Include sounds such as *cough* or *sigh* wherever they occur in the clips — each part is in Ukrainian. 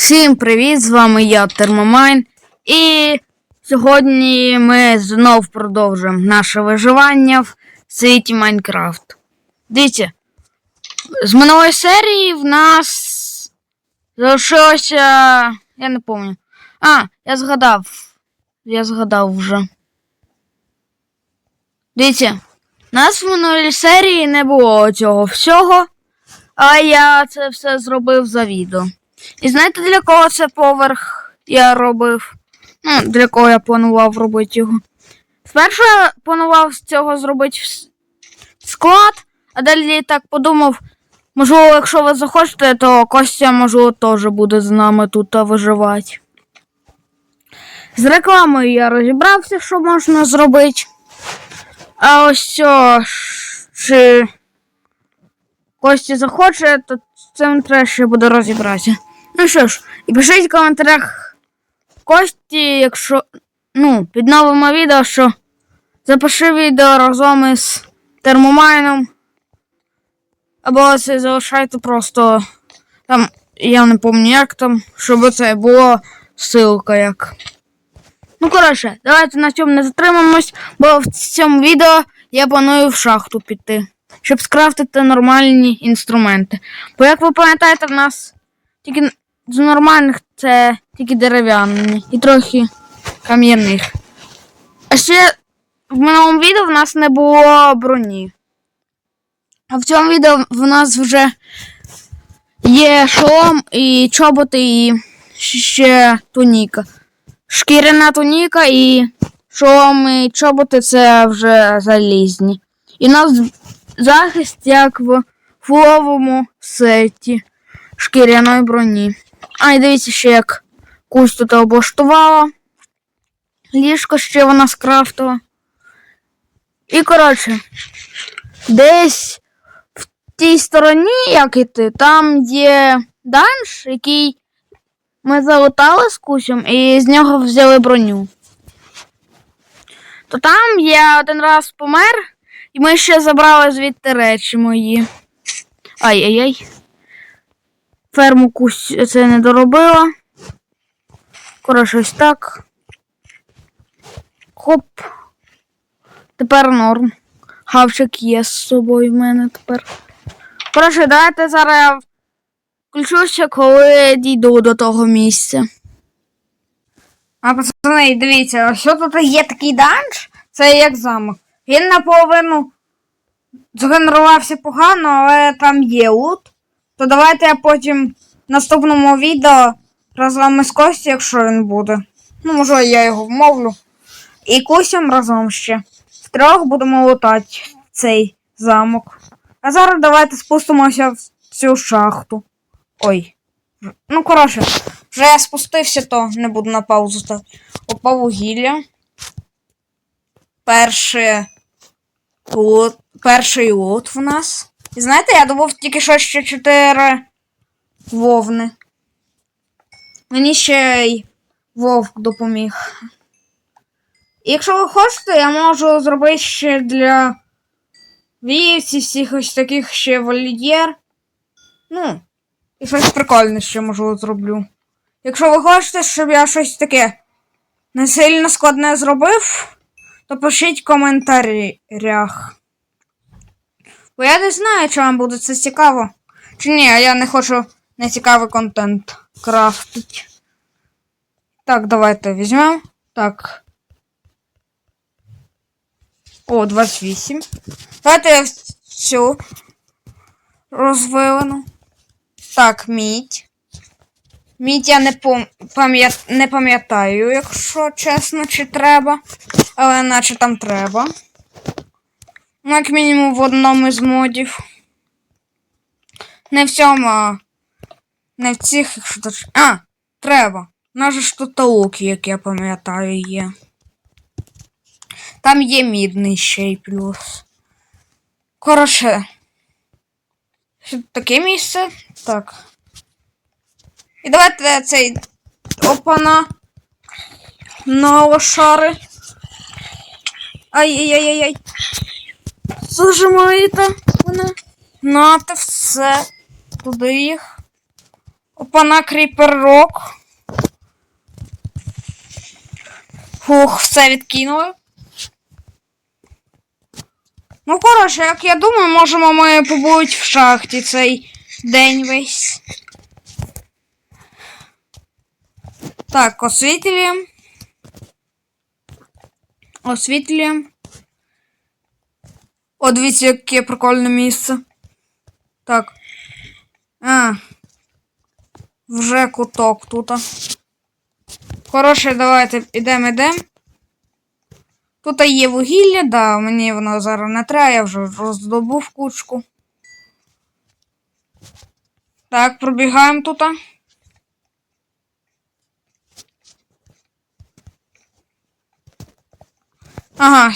Всім привіт! З вами я Термомайн. І сьогодні ми знов продовжуємо наше виживання в світі Майнкрафт. Дивіться, з минулої серії в нас залишилося. Я не пам'ятаю. А, я згадав. Я згадав вже. Дивіться, у нас в минулій серії не було цього всього, а я це все зробив за відео. І знаєте, для кого це поверх я робив? Ну, для кого я планував робити його. Спершу я планував з цього зробити склад, а далі так подумав, можливо, якщо ви захочете, то Костя, можливо, теж буде з нами тут виживати. З рекламою я розібрався, що можна зробити. А ось цього, чи Костя захоче, то з цим треба ще буде розібратися. Ну що ж, і пишіть в коментарях Кості, якщо. Ну, під новим відео, що запиши відео разом із термомайном. Або це залишайте просто там, я не пам'ятаю, як там, щоб це було ссылка як. Ну, коротше, давайте на цьому не затримаємось, бо в цьому відео я планую в шахту піти, щоб скрафтити нормальні інструменти. Бо як ви пам'ятаєте, в нас тільки з нормальних це тільки дерев'яні і трохи кам'яних. А ще в минулому відео в нас не було броні. А в цьому відео в нас вже є шолом і чоботи, і ще туніка. Шкіряна туніка і шолом і чоботи це вже залізні. І у нас захист як в фуловому сеті шкіряної броні. А, і дивіться ще як кусь тут облаштувала. Ліжко ще вона скрафтила. І, коротше, десь в тій стороні, як іти, там є данж, який ми залутали з кусем і з нього взяли броню. То там я один раз помер, і ми ще забрали звідти речі мої. Ай-яй-яй. Ферму кусь це не доробила. Коротше, ось так. Хоп. Тепер норм. Хавчик є з собою в мене тепер. Коротше, давайте зараз я включуся, коли дійду до того місця. А пацани, дивіться, що тут є такий данж, це як замок. Він наполовину згенерувався погано, але там є лут. То давайте я потім в наступному відео разом із Костю, якщо він буде. Ну, може, я його вмовлю. І Костям разом ще. Втрьох будемо лутати цей замок. А зараз давайте спустимося в цю шахту. Ой. Ну, коротше, вже я спустився, то не буду на паузу ставити. Опа вугілля. Перше лут, перший лут в нас. І знаєте, я добув тільки що ще 4 вовни. Мені ще й вовк допоміг. Якщо ви хочете, я можу зробити ще для вівці всіх ось таких ще вольєр. Ну, і щось прикольне ще можу зроблю. Якщо ви хочете, щоб я щось таке не сильно складне зробив, то пишіть в коментарях. Бо я не знаю, чи вам буде це цікаво. Чи ні, я не хочу нецікавий контент крафтити. Так, давайте візьмемо. Так. О, 28. Давайте я цю розвилену. Так, мідь. Мідь я не пам'ятаю, якщо чесно, чи треба. Але наче там треба. Ну, як мінімум в одному із модів. Не в цьому, а не в цих, якщо то. А, треба. У нас же ж тут лук, як я пам'ятаю, є. Там є мідний ще й плюс. Коротше. Таке місце. Так. І давайте цей опана на лошари. Ай-яй-яй-яй. Зажимаєте мене. Нате все. Туди їх. Опана кріперок. Фух, все відкинули. Ну, коротше, як я думаю, можемо ми побути в шахті цей день весь. Так, освітлюємо. Освітлюємо. О, дивіться, яке прикольне місце. Так. А. Вже куток тут. Коротше, давайте ідемо, ідемо. Тут є вугілля, да, мені воно зараз не треба, я вже роздобув кучку. Так, пробігаємо тут. Ага.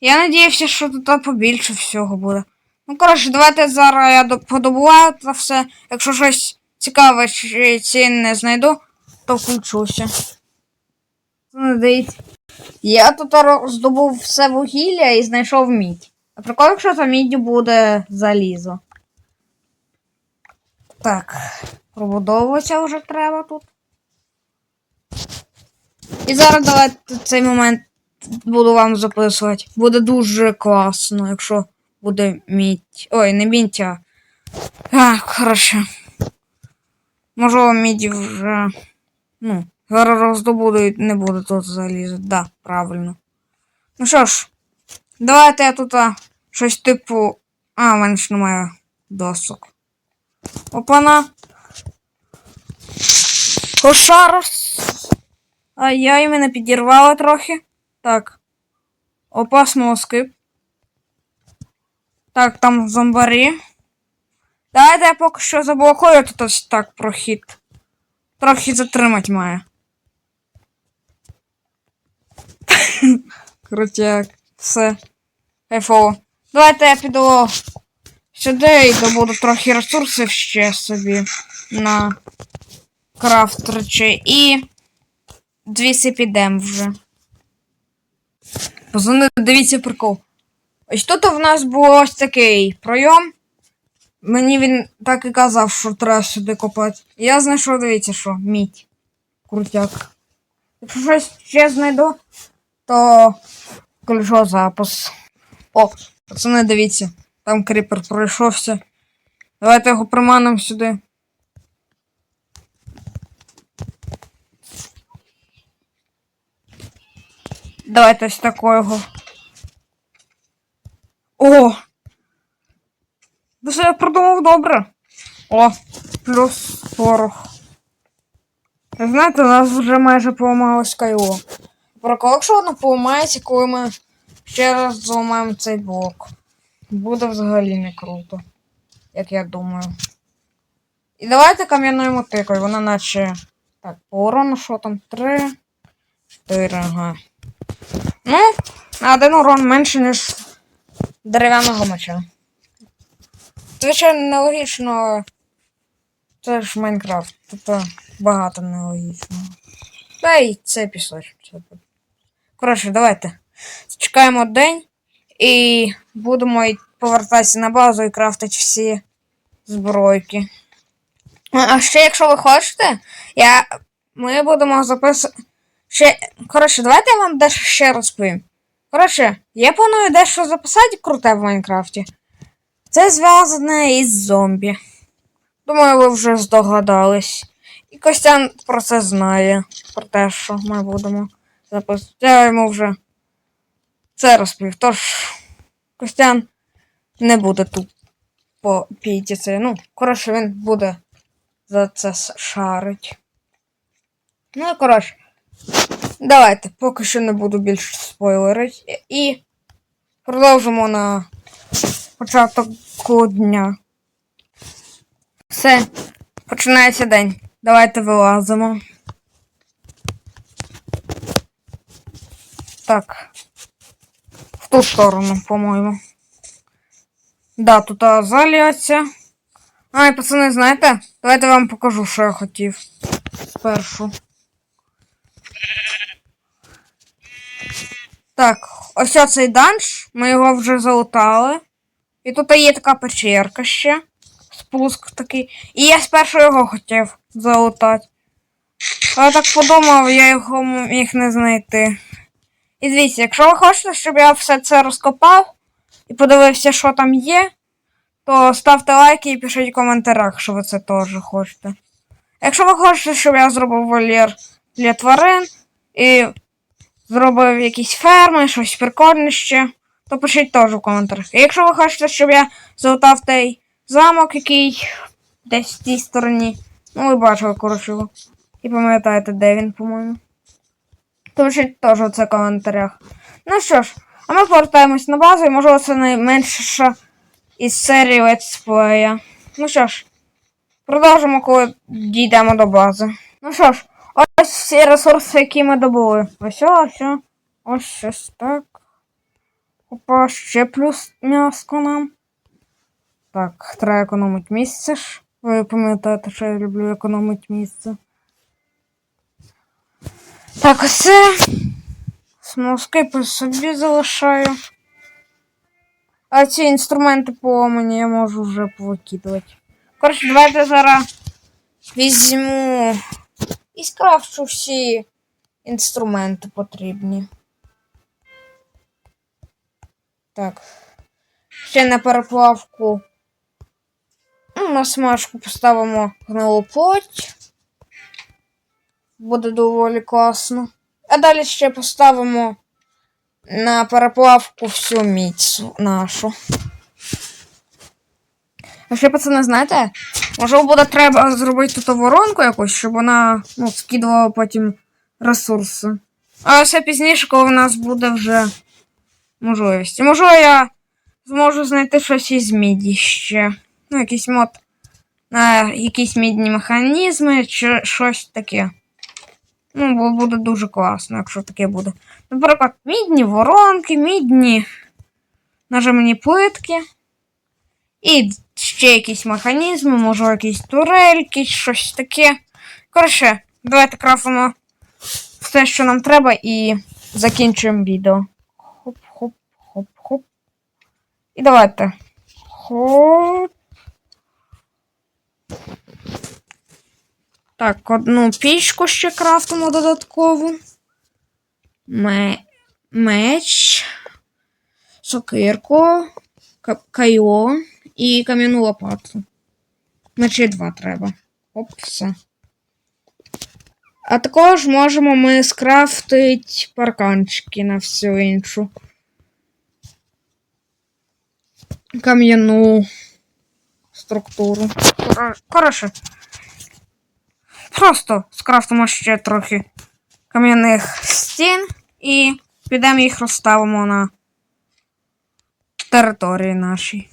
Я надіявся, що тут побільше всього буде. Ну, коротше, давайте зараз я подобуваю це все. Якщо щось цікаве чи цінне знайду, то включуся. Ну. Я тут здобув все вугілля і знайшов мідь. А прикол, якщо за міддю буде залізо. Так, пробудовуватися вже треба тут. І зараз давайте цей момент буду вам записувати. Буде дуже класно, якщо буде мідь. Ой, не мідь, а. А, коротше. Можливо, мідь вже. Ну, зараз роздобуду і не буду тут залізати. Да, правильно. Ну що ж, давайте я тут а, щось типу. А, в мене ж немає досок. Опана. Кошарос. А я іменно підірвала трохи. Так. Опа, смоскип. Так, там зомбарі. Давайте я поки що заблокую тут ось так прохід. Трохи затримати має. *laughs* Крутяк. Все. Кайфово. Давайте я піду сюди і добуду трохи ресурсів ще собі на крафт речей. І двісі підемо вже. Пацани, дивіться прикол. Ось тут в нас був ось такий пройом. Мені він так і казав, що треба сюди копати. Я знайшов, дивіться, що мідь. Крутяк. Якщо щось ще знайду, то включу запис. О, пацани, дивіться. Там кріпер пройшовся. Давайте його приманимо сюди. Давайте ось такого. О! Все я продумав добре. О, плюс 40. Знаєте, у нас вже майже поламалось кайло. Прикол, якщо воно поламається, коли ми ще раз зламаємо цей блок. Буде взагалі не круто. Як я думаю. І давайте кам'яною мотикою, вона наче. Так, по урону що там? 3, 4, ага. Ну, на один урон менше, ніж дерев'яного меча. Звичайно, нелогічно. Це ж Майнкрафт. Тобто багато нелогічного. Та й це пісочок. Коротше, давайте. Чекаємо день і будемо повертатися на базу і крафтити всі збройки. А ще, якщо ви хочете, я... ми будемо записувати. Ще... Коротше, давайте я вам дещо ще розповім. Коротше, я планую дещо записати круте в Майнкрафті. Це зв'язане із зомбі. Думаю, ви вже здогадались. І Костян про це знає. Про те, що ми будемо записувати. Я йому вже це розповів. Тож, Костян не буде тут по це. Ну, коротше, він буде за це шарить. Ну, коротше. Давайте, поки що не буду більше спойлерити. І продовжимо на початок дня. Все, починається день. Давайте вилазимо. Так. В ту сторону, по-моєму. Да, тут азаліація. Ай, пацани, знаєте? Давайте вам покажу, що я хотів. Спершу. Так, ось оцей данж. Ми його вже залутали. І тут є така печерка ще. спуск такий. І я спершу його хотів залутати. Але так подумав, я його міг не знайти. І дивіться, якщо ви хочете, щоб я все це розкопав і подивився, що там є, то ставте лайки і пишіть в коментарях, що ви це теж хочете. Якщо ви хочете, щоб я зробив вольєр для тварин і зробив якісь ферми, щось прикольне то пишіть теж в коментарях. І якщо ви хочете, щоб я залутав той замок, який десь в тій стороні, ну ви бачили, коротше. І пам'ятаєте, де він, по-моєму. То пишіть теж у це в коментарях. Ну що ж, а ми повертаємось на базу, і можливо це найменша із серії летсплея. Ну що ж, продовжимо, коли дійдемо до бази. Ну що ж, ось всі ресурси, які ми добули. Ось ось. ось. Ось щось так. Опа, ще плюс м'яско нам. Так, треба економити місце ж. Ви пам'ятаєте, що я люблю економити місце. Так, ось це. Смолоски по собі залишаю. А ці інструменти по мені я можу вже повикидувати. Коротше, давайте зараз візьму і скрафчу всі інструменти потрібні. Так. Ще на переплавку. Ну, На смажку поставимо гнилу плоть. Буде доволі класно. А далі ще поставимо на переплавку всю міць нашу. А ще, пацани, знаєте, може буде треба зробити тут воронку якусь, щоб вона ну, скидувала потім ресурси. А все пізніше, коли в нас буде вже можливість. Можливо, я зможу знайти щось із міді ще. Ну, якийсь мод на якісь мідні механізми чи щось таке. Ну, бо буде дуже класно, якщо таке буде. Наприклад, мідні воронки, мідні нажимні плитки. І ще якісь механізми, може якісь турельки, щось таке. Коротше, давайте крафтимо все, що нам треба, і закінчуємо відео. Хоп-хоп-хоп-хоп. І давайте. Хоп. Так, одну пічку ще крафтимо додаткову. Ме... Меч. Сокирку. Ка- Кайо і кам'яну лопату. Мечі два треба. Оп, все. А також можемо ми скрафтити парканчики на всю іншу. Кам'яну структуру. Кор- Коротше. Просто скрафтимо ще трохи кам'яних стін і підемо їх розставимо на території нашій.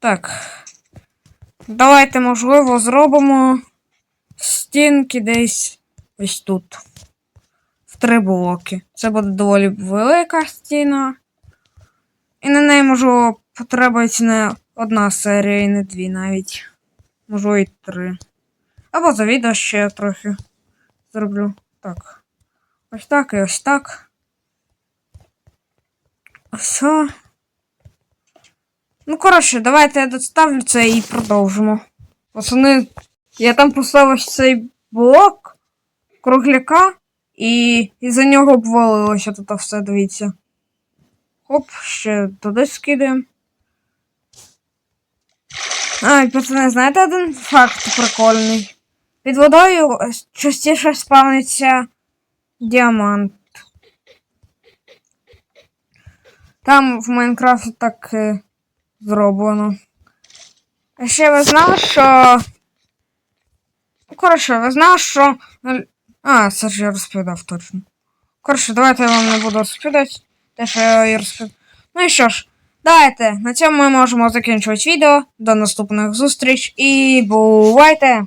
Так. Давайте, можливо, зробимо стінки десь ось тут. В три блоки. Це буде доволі велика стіна. І на неї, можливо, потребується не одна серія і не дві навіть. Можливо, і три. Або за відео ще трохи зроблю. Так. Ось так і ось так. Ось. Ну, коротше, давайте я доставлю це і продовжимо. Пацани, я там поставив цей блок кругляка, і із-за нього обвалилося тут все, дивіться. Хоп, ще туди скидаємо. А, і, пацани, знаєте один факт прикольний? Під водою частіше спавниться діамант. Там в Майнкрафті так е, зроблено. А ще ви знали, що. Ну, Коротше, ви знали, що. А, це ж я розповідав точно. Коротше, давайте я вам не буду розповідати. Те, що я розповідав. Ну і що ж, давайте. На цьому ми можемо закінчувати відео. До наступних зустріч і бувайте!